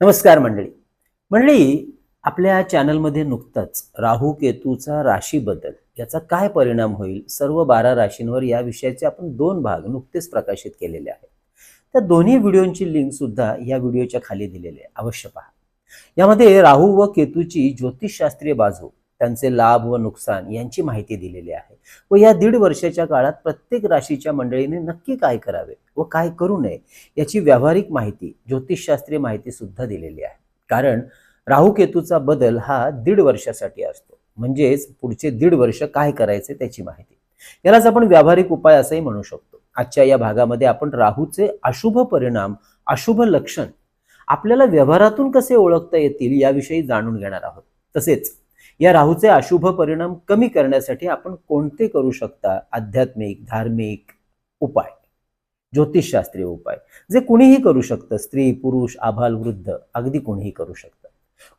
नमस्कार मंडळी. मंडळी आपल्या चॅनलमध्ये नुकताच राहू केतूचा राशी बदल याचा काय परिणाम होईल? सर्व बारा राशींवर या विषयाचे आपण दोन भाग नुकतेच प्रकाशित केलेले आहेत. त्या दोन्ही व्हिडिओंची लिंक सुद्धा या व्हिडिओच्या खाली दिलेली आहे. अवश्य पहा. यामध्ये राहू व केतूची ज्योतिषशास्त्रीय बाजू त्यांचे लाभ व नुकसान यांची माहिती दिलेली आहे. व या दीड वर्षाच्या काळात प्रत्येक राशीच्या मंडळीने नक्की काय करावे व काय करू नये याची व्यावहारिक माहिती ज्योतिषशास्त्रीय माहिती सुद्धा दिलेली आहे. कारण राहू केतूचा बदल हा दीड वर्षासाठी असतो. म्हणजेच पुढचे दीड वर्ष काय करायचे त्याची माहिती. यालाच आपण व्यावहारिक उपाय असंही म्हणू शकतो. आजच्या या भागामध्ये आपण राहूचे अशुभ परिणाम अशुभ लक्षण आपल्याला व्यवहारातून कसे ओळखता येतील याविषयी जाणून घेणार आहोत. तसेच या राहूचे अशुभ परिणाम कमी करण्यासाठी आपण कोणते करू शकता? आध्यात्मिक धार्मिक उपाय ज्योतिषशास्त्रीय उपाय जे कुणीही करू शकतं. स्त्री पुरुष आभाल वृद्ध अगदी कोणीही करू शकतं.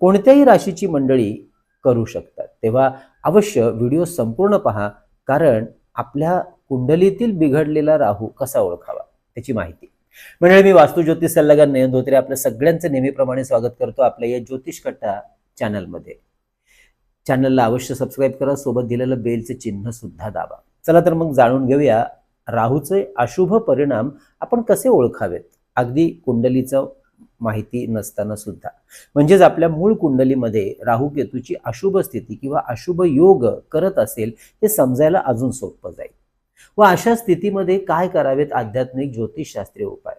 कोणत्याही राशीची मंडळी करू शकतात. तेव्हा अवश्य व्हिडिओ संपूर्ण पहा कारण आपल्या कुंडलीतील बिघडलेला राहू कसा ओळखावा? त्याची माहिती. मंडळी मी वास्तू ज्योतिष सल्लागार नयन धोत्रे. आपल्या सगळ्यांचं नेहमीप्रमाणे स्वागत करतो आपल्या या ज्योतिष कट्टा चॅनलमध्ये चॅनलला अवश्य सबस्क्राईब करा. सोबत दिलेलं बेलचे चिन्ह सुद्धा दाबा. चला तर मग जाणून घेऊया राहूचे अशुभ परिणाम आपण कसे ओळखावेत? अगदी कुंडलीचं माहिती नसताना सुद्धा. म्हणजेच आपल्या मूळ कुंडलीमध्ये राहू केतूची अशुभ स्थिती किंवा अशुभ योग करत असेल हे समजायला अजून सोपं जाईल. व अशा स्थितीमध्ये काय करावेत आध्यात्मिक ज्योतिषशास्त्रीय उपाय?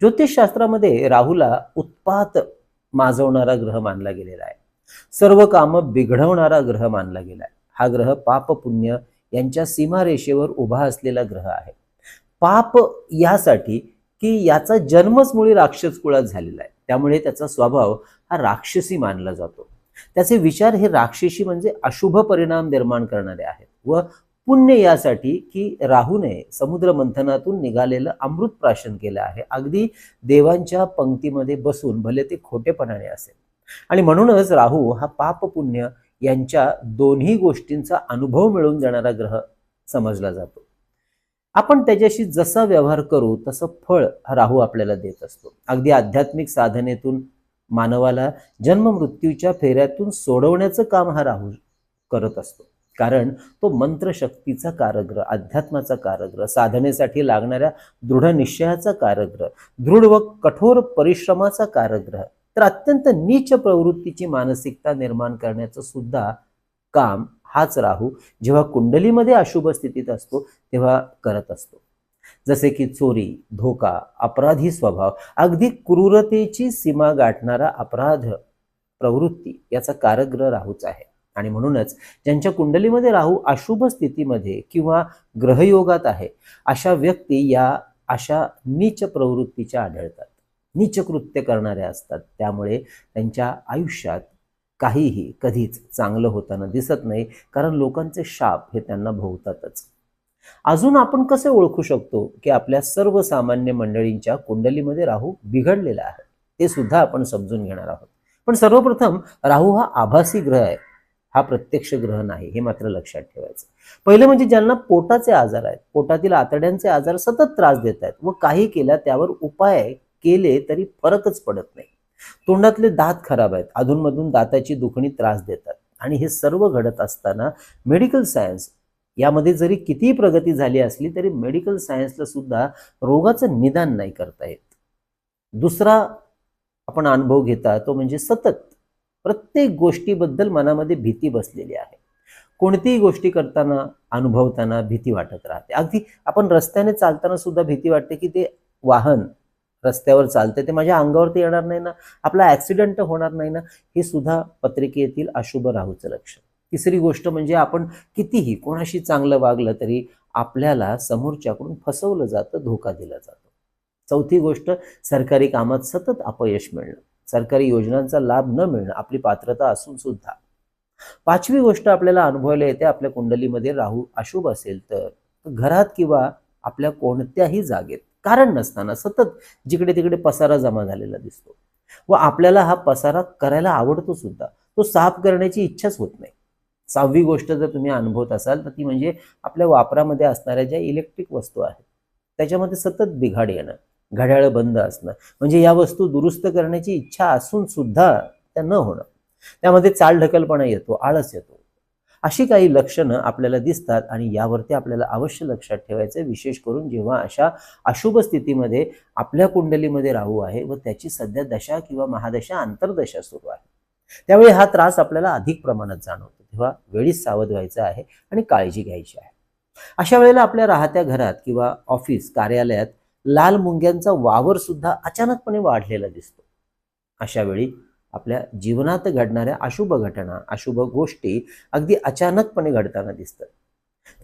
ज्योतिषशास्त्रामध्ये राहूला उत्पात माजवणारा ग्रह मानला गेलेला आहे. सर्व कामं बिघडवणारा ग्रह मानला गेलाय. हा ग्रह पाप पुण्य यांच्या सीमारेषेवर उभा असलेला ग्रह आहे. पाप यासाठी की याचा जन्मच मुळी राक्षस कुळात झालेला आहे. त्यामुळे त्याचा स्वभाव हा राक्षसी मानला जातो. त्याचे विचार हे राक्षसी म्हणजे अशुभ परिणाम निर्माण करणारे आहेत व पुण्य यासाठी की राहूने समुद्र मंथनातून निघालेलं अमृत प्राशन केलं आहे. अगदी देवांच्या पंक्तीमध्ये बसून भले ते खोटेपणाने असेल आणि म्हणूनच राहू हा पाप पुण्य यांच्या दोन्ही गोष्टींचा अनुभव मिळवून देणारा ग्रह समजला जातो. आपण त्याच्याशी जसा व्यवहार करू तसं फळ हा राहू आपल्याला देत असतो. अगदी आध्यात्मिक साधनेतून मानवाला जन्म मृत्यूच्या फेऱ्यातून सोडवण्याचं काम हा राहू करत असतो. कारण तो मंत्रशक्तीचा कारग्रह अध्यात्माचा कारग्रह साधनेसाठी लागणाऱ्या दृढ निश्चयाचा कारग्रह दृढ व कठोर परिश्रमाचा कारग्रह तर अत्यंत नीच प्रवृत्तीची मानसिकता निर्माण करण्याचं सुद्धा काम हाच राहू. जेव्हा कुंडलीमध्ये अशुभ स्थितीत असतो तेव्हा करत असतो. जसे की चोरी धोका अपराधी स्वभाव अगदी क्रूरतेची सीमा गाठणारा अपराध प्रवृत्ती याचा कारग्रह राहूच आहे. आणि म्हणूनच ज्यांच्या कुंडलीमध्ये राहू अशुभ स्थितीमध्ये किंवा ग्रहयोगात आहे अशा व्यक्ती या अशा नीच प्रवृत्तीच्या आढळतात. नीच कृत्य असतात. त्यामुळे त्यांच्या आयुष्यात काहीही कधीच चांगलं होताना दिसत नाही कारण लोकांचे शाप हे त्यांना भोवतातच. अजून आपण कसे ओळखू शकतो की आपल्या सर्वसामान्य मंडळींच्या कुंडलीमध्ये राहू बिघडलेला आहे? ते सुद्धा आपण समजून घेणार आहोत. पण सर्वप्रथम राहू हा आभासी ग्रह आहे. हा प्रत्यक्ष ग्रह नाही हे मात्र लक्षात ठेवायचं. पहिलं म्हणजे ज्यांना पोटाचे आजार आहेत पोटातील आतड्यांचे आजार सतत त्रास देत आहेत व काही केल्या त्यावर उपाय केले तरी फरकच पडत नाही. तोंडातले दात खराब आहेत. अधूनमधून दाताची दुखणी त्रास देतात. आणि हे सर्व घडत असताना मेडिकल सायन्स यामध्ये जरी कितीही प्रगती झाली असली तरी मेडिकल सायन्सला सुद्धा रोगाचं निदान नाही करता येत. दुसरा आपण अनुभव घेता तो म्हणजे सतत प्रत्येक गोष्टीबद्दल मनामध्ये भीती बसलेली आहे. कोणतीही गोष्टी करताना अनुभवताना भीती वाटत राहते. अगदी आपण रस्त्याने चालताना सुद्धा भीती वाटते की ते वाहन रस्त्यावर चालते ते माझ्या अंगावरती येणार नाही ना. आपला ऍक्सिडेंट होणार नाही ना. हे सुद्धा पत्रिकेतील अशुभ राहूचं लक्ष तिसरी गोष्ट म्हणजे आपण कितीही कोणाशी चांगलं वागलं तरी आपल्याला समोरच्याकडून फसवलं जातं धोका दिला जातो. चौथी गोष्ट सरकारी कामात सतत अपयश मिळणं. सरकारी योजनांचा लाभ न मिळणं आपली पात्रता असून सुद्धा. पाचवी गोष्ट आपल्याला अनुभवायला येते आपल्या कुंडलीमध्ये राहू अशुभ असेल तर. घरात किंवा आपल्या कोणत्याही जागेत. कारण नसताना सतत जिकडे तिकडे पसारा जमा झालेला दिसतो. व आपल्याला हा पसारा करायला आवडतो सुद्धा. तो साफ करण्याची इच्छाच होत नाही. सहावी गोष्ट जर तुम्ही अनुभवत असाल तर ती म्हणजे आपल्या वापरामध्ये असणाऱ्या ज्या इलेक्ट्रिक वस्तू आहेत त्याच्यामध्ये सतत बिघाड येणं घड्याळ बंद असणं म्हणजे या वस्तू दुरुस्त करण्याची इच्छा असून सुद्धा त्या न होणं. त्यामध्ये चालढकलपणा येतो आळस येतो. अशी काही लक्षणं आपल्याला दिसतात आणि यावरती आपल्याला अवश्य लक्षात ठेवायचं विशेष करून जेव्हा अशा अशुभ स्थितीमध्ये आपल्या कुंडलीमध्ये राहू आहे व त्याची सध्या दशा किंवा महादशा आंतरदशा सुरू आहे. त्यावेळी हा त्रास आपल्याला अधिक प्रमाणात जाणवतो. तेव्हा वेळीच सावध व्हायचं आहे आणि काळजी घ्यायची आहे. अशा वेळेला आपल्या राहत्या घरात किंवा ऑफिस कार्यालयात लाल मुंग्यांचा वावर सुद्धा अचानकपणे वाढलेला दिसतो. अशा वेळी आपल्या जीवनात घडणाऱ्या अशुभ घटना अशुभ गोष्टी अगदी अचानकपणे घडताना दिसतात.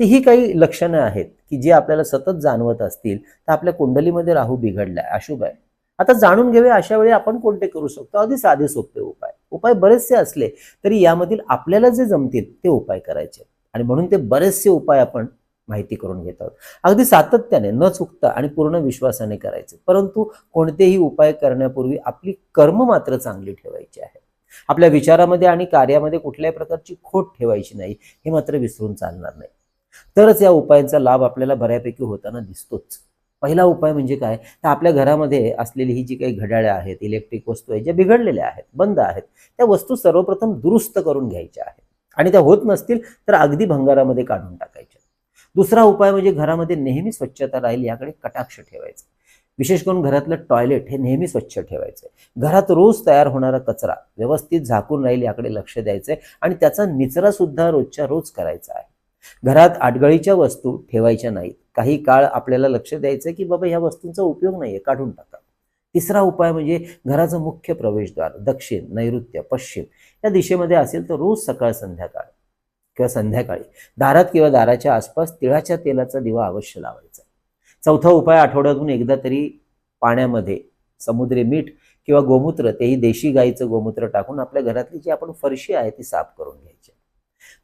तर ही काही लक्षणं आहेत की जी आपल्याला सतत जाणवत असतील तर आपल्या कुंडलीमध्ये राहू बिघडलाय अशुभ आहे. आता जाणून घेऊया अशा वेळी आपण कोणते करू शकतो? अगदी साधे सोपे उपाय. उपाय बरेचसे असले तरी यामधील आपल्याला जे जमतील ते उपाय करायचे. आणि म्हणून ते बरेचसे उपाय आपण माहिती करून घेत आहोत. अगदी सातत्याने न चुकता आणि पूर्ण विश्वासाने करायचे. परंतु कोणतेही उपाय करण्यापूर्वी आपली कर्म मात्र चांगली ठेवायची आहे. आपल्या विचारामध्ये आणि कार्यामध्ये कुठल्याही प्रकारची खोट ठेवायची नाही. हे मात्र विसरून चालणार नाही. तरच या उपायांचा लाभ आपल्याला बऱ्यापैकी होताना दिसतोच. पहिला उपाय म्हणजे काय? तर आपल्या घरामध्ये असलेली ही जी काही घड्याळे आहेत इलेक्ट्रिक वस्तू आहेत ज्या बिघडलेल्या आहेत बंद आहेत त्या वस्तू सर्वप्रथम दुरुस्त करून घ्यायच्या आहेत. आणि त्या होत नसतील तर अगदी भंगारामध्ये काढून टाकायच्या दुसरा उपाय म्हणजे घरामध्ये नेहमी स्वच्छता राहील याकडे कटाक्ष ठेवायचं. विशेष करून घरातलं टॉयलेट हे नेहमी स्वच्छ ठेवायचं. घरात रोज तयार होणारा कचरा व्यवस्थित झाकून राहील याकडे लक्ष द्यायचंय आणि त्याचा निचरा सुद्धा रोजच्या रोज करायचा आहे. घरात आडगळीच्या वस्तू ठेवायच्या नाहीत. काही काळ आपल्याला लक्ष द्यायचं की बाबा ह्या वस्तूंचा उपयोग नाहीये काढून टाका. तिसरा उपाय म्हणजे घराचं मुख्य प्रवेशद्वार दक्षिण नैऋत्य पश्चिम या दिशेमध्ये असेल तर रोज सकाळ संध्याकाळ. किंवा संध्याकाळी. दारात किंवा दाराच्या आसपास तिळाच्या तेलाचा दिवा अवश्य लावायचा. चौथा उपाय आठवड्यातून एकदा तरी पाण्यामध्ये समुद्री मीठ किंवा गोमूत्र तेही देशी गाईचं गोमूत्र टाकून आपल्या घरातली जी आपण फरशी आहे ती साफ करून घ्यायची.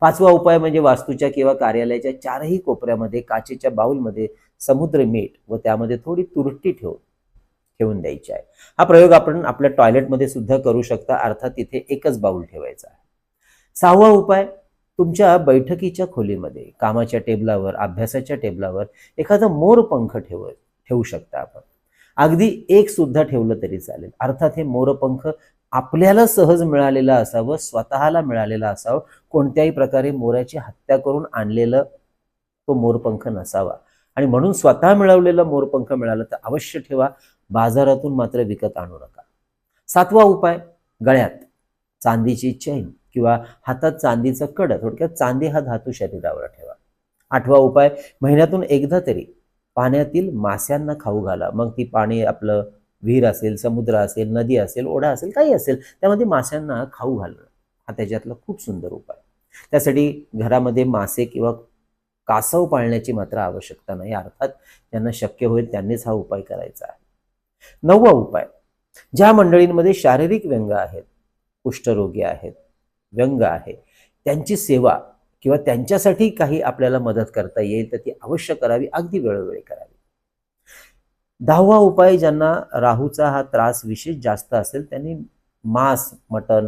पाचवा उपाय म्हणजे वास्तूच्या किंवा कार्यालयाच्या चारही कोपऱ्यामध्ये काचेच्या बाउलमध्ये समुद्र मीठ व त्यामध्ये थोडी तुरटी ठेवून ठेवून द्यायची आहे. हा प्रयोग आपण आपल्या टॉयलेटमध्ये सुद्धा करू शकता अर्थात तिथे एकच बाउल ठेवायचा आहे. सहावा उपाय तुमच्या बैठकीच्या खोलीमध्ये कामाच्या टेबलावर अभ्यासाच्या टेबलावर एखादा मोरपंख ठेव ठेवू शकता आपण. अगदी एक सुद्धा ठेवलं तरी चालेल. अर्थात हे मोरपंख आपल्याला सहज मिळालेलं असावं स्वतःला मिळालेलं असावं कोणत्याही प्रकारे मोराची हत्या करून आणलेलं तो मोरपंख नसावा. आणि म्हणून स्वतः मिळवलेला मोरपंख मिळालं तर अवश्य ठेवा. बाजारातून मात्र विकत आणू नका. सातवा उपाय गळ्यात चांदीची चैन. किंवा हातात चांदीचं कड थोडक्यात चांदी हा धातू शरीरावर ठेवा. आठवा उपाय महिन्यातून एकदा तरी पाण्यातील माश्यांना खाऊ घाला. मग ती पाणी आपलं विहीर असेल समुद्र असेल नदी असेल ओढा असेल काही असेल त्यामध्ये माशांना खाऊ घालणं हा त्याच्यातला खूप सुंदर उपाय. त्यासाठी घरामध्ये मासे किंवा कासव पाळण्याची मात्र आवश्यकता नाही अर्थात ज्यांना शक्य होईल त्यांनीच हा उपाय करायचा आहे. नववा उपाय ज्या मंडळींमध्ये शारीरिक व्यंग आहेत कुष्ठरोगी आहेत व्यंग आहे. त्यांची सेवा किंवा त्यांच्यासाठी काही आपल्याला मदत करता येईल तर ती अवश्य करावी अगदी वेळोवेळी करावी. दहावा उपाय ज्यांना राहूचा हा त्रास विशेष जास्त असेल त्यांनी मांस मटन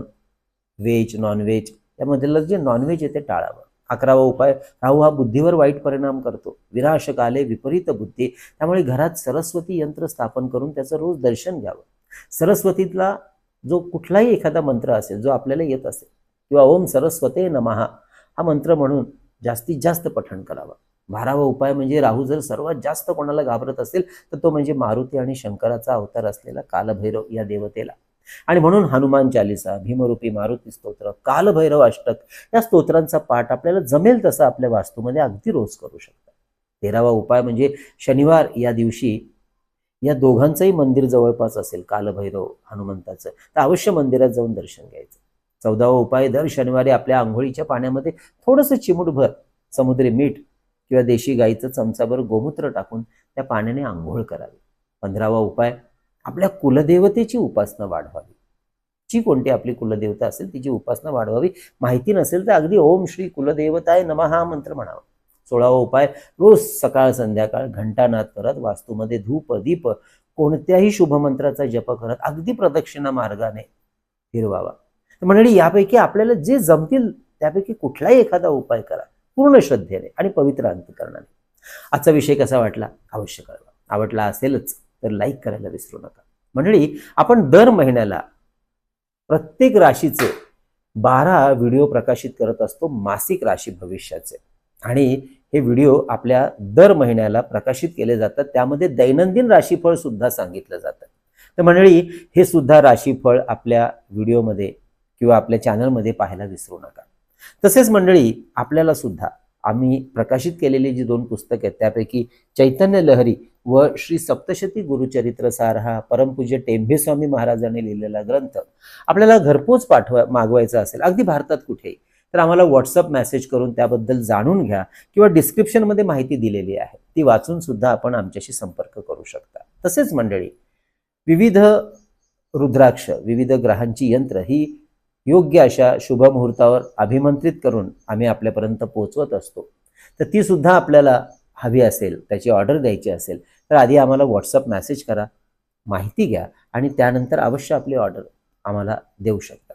व्हेज नॉनव्हेज यामधलं जे नॉनव्हेज आहे ते टाळावं. अकरावा उपाय राहू हा बुद्धीवर वाईट परिणाम करतो. विनाशक आले विपरीत बुद्धी त्यामुळे घरात सरस्वती यंत्र स्थापन करून त्याचं रोज दर्शन घ्यावं. सरस्वतीतला जो कुठलाही एखादा मंत्र असेल जो आपल्याला येत असेल किंवा ओम सरस्वते नमहा हा मंत्र म्हणून जास्तीत जास्त पठण करावं. बारावा उपाय म्हणजे राहू जर सर्वात जास्त कोणाला घाबरत असेल तर तो म्हणजे मारुती आणि शंकराचा अवतार असलेला कालभैरव या देवतेला. आणि म्हणून हनुमान चालिसा भीमरूपी मारुती स्तोत्र कालभैरव अष्टक या स्तोत्रांचा पाठ आपल्याला जमेल तसा आपल्या वास्तूमध्ये अगदी रोज करू शकता. तेरावा उपाय म्हणजे शनिवार या दिवशी या दोघांचंही मंदिर जवळपास असेल कालभैरव हनुमंताचं तर अवश्य मंदिरात जाऊन दर्शन घ्यायचं. चौदावा उपाय दर शनिवारी आपल्या आंघोळीच्या पाण्यामध्ये थोडंसं चिमूटभर समुद्री मीठ किंवा देशी गाईचं चमचाभर गोमूत्र टाकून त्या पाण्याने आंघोळ करावी. पंधरावा उपाय आपल्या कुलदेवतेची उपासना वाढवावी. जी कोणती आपली कुलदेवता असेल तिची उपासना वाढवावी. माहिती नसेल तर अगदी ओम श्री कुलदेवताय नमा हा मंत्र म्हणावा. सोळावा उपाय रोज सकाळ संध्याकाळ घंटानाद करत वास्तूमध्ये धूप दीप कोणत्याही शुभमंत्राचा जप करत अगदी प्रदक्षिणा मार्गाने फिरवावा. मंडळी यापैकी आपल्याला जे जमतील त्यापैकी कुठलाही एखादा उपाय करा. पूर्ण श्रद्धेने आणि पवित्र अंतकरणाने. आजचा विषय कसा वाटला? अवश्य कळवा. आवडला असेलच तर लाईक करायला विसरू नका. मंडळी आपण दर महिन्याला प्रत्येक राशीचे बारा व्हिडिओ प्रकाशित करत असतो मासिक राशी भविष्याचे. आणि हे व्हिडिओ आपल्या दर महिन्याला प्रकाशित केले जातात. त्यामध्ये दैनंदिन राशीफळ सुद्धा सांगितलं जातं. तर मंडळी हे सुद्धा राशीफळ आपल्या व्हिडिओमध्ये किंवा आपल्या चॅनलमध्ये पाहायला विसरू नका. तसेच मंडळी आपल्याला सुद्धा आम्ही प्रकाशित केलेली जी दोन पुस्तकं आहेत त्यापैकी चैतन्य लहरी व श्री सप्तशती गुरुचरित्र सार हा परमपूज्य टेंभे स्वामी महाराजांनी लिहिलेला ग्रंथ आपल्याला घरपोच पाठवा मागवायचा असेल अगदी भारतात कुठेही तर आम्हाला व्हॉट्सअप मेसेज करून त्याबद्दल जाणून घ्या किंवा डिस्क्रिप्शनमध्ये माहिती दिलेली आहे ती वाचून सुद्धा आपण आमच्याशी संपर्क करू शकता. तसेच मंडळी विविध रुद्राक्ष विविध ग्रहांची यंत्र ही योग्य अशा शुभ मुहूर्तावर अभिमंत्रित करून आम्ही आपल्यापर्यंत पोहोचवत असतो. तर ती सुद्धा आपल्याला हवी असेल त्याची ऑर्डर द्यायची असेल तर आधी आम्हाला व्हॉट्सअप मेसेज करा माहिती घ्या आणि त्यानंतर अवश्य आपली ऑर्डर आम्हाला देऊ शकता.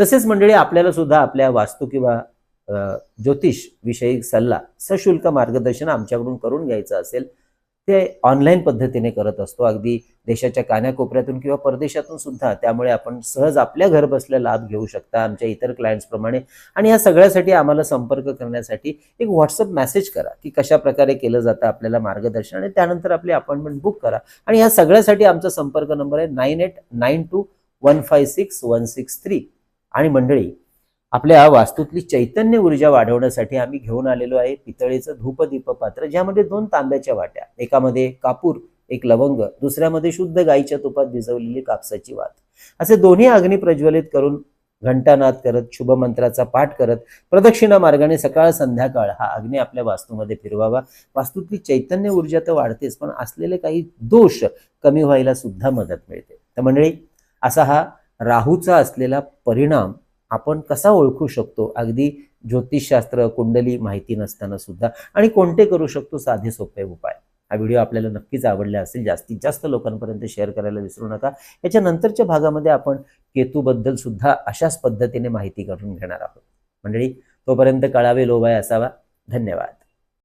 तसेच मंडळी आपल्याला सुद्धा आपल्या वास्तू किंवा ज्योतिष विषयी सल्ला सशुल्क मार्गदर्शन आमच्याकडून करून घ्यायचं असेल ते ऑनलाईन पद्धतीने करत असतो. अगदी देशाच्या कानाकोपऱ्यातून किंवा परदेशातून सुद्धा त्यामुळे आपण सहज आपल्या घर बसल्या लाभ घेऊ शकता आमच्या इतर क्लायंट्सप्रमाणे आणि या सगळ्यासाठी आम्हाला संपर्क करण्यासाठी एक व्हॉट्सअप मेसेज करा की कशा प्रकारे केलं जातं आपल्याला मार्गदर्शन आणि त्यानंतर आपली अपॉइंटमेंट बुक करा. आणि या सगळ्यासाठी आमचा संपर्क नंबर आहे nine eight nine two one five six one six three आणि मंडळी आपल्या वास्तूतली चैतन्य ऊर्जा वाढवण्यासाठी आम्ही घेऊन आलेलो आहे पितळेचं धूपदीप पात्र ज्यामध्ये दोन तांब्याच्या वाट्या एकामध्ये कापूर एक लवंग दुसऱ्यामध्ये शुद्ध गाईच्या तुपात भिजवलेली कापसाची वात. असे दोन्ही अग्नी प्रज्वलित करून घंटानाद करत शुभमंत्राचा पाठ करत प्रदक्षिणा मार्गाने सकाळ संध्याकाळ हा अग्नी आपल्या वास्तूमध्ये फिरवावा. वास्तूतली चैतन्य ऊर्जा तर वाढतेच पण असलेले काही दोष कमी व्हायला सुद्धा मदत मिळते. तर मंडळी असा हा राहूचा असलेला परिणाम आपण कसा ओळखू शकतो? अगदी ज्योतिषशास्त्र कुंडली माहिती नसताना सुद्धा. आणि कोणते करू शकतो? साधे सोपे उपाय. हा व्हिडिओ आपल्याला नक्कीच आवडला असेल जास्तीत जास्त लोकांपर्यंत शेअर करायला विसरू नका. याच्या नंतरच्या भागामध्ये आपण केतूबद्दल सुद्धा अशाच पद्धतीने माहिती करून घेणार आहोत. मंडळी तोपर्यंत कळावे लोभाय असावा. धन्यवाद.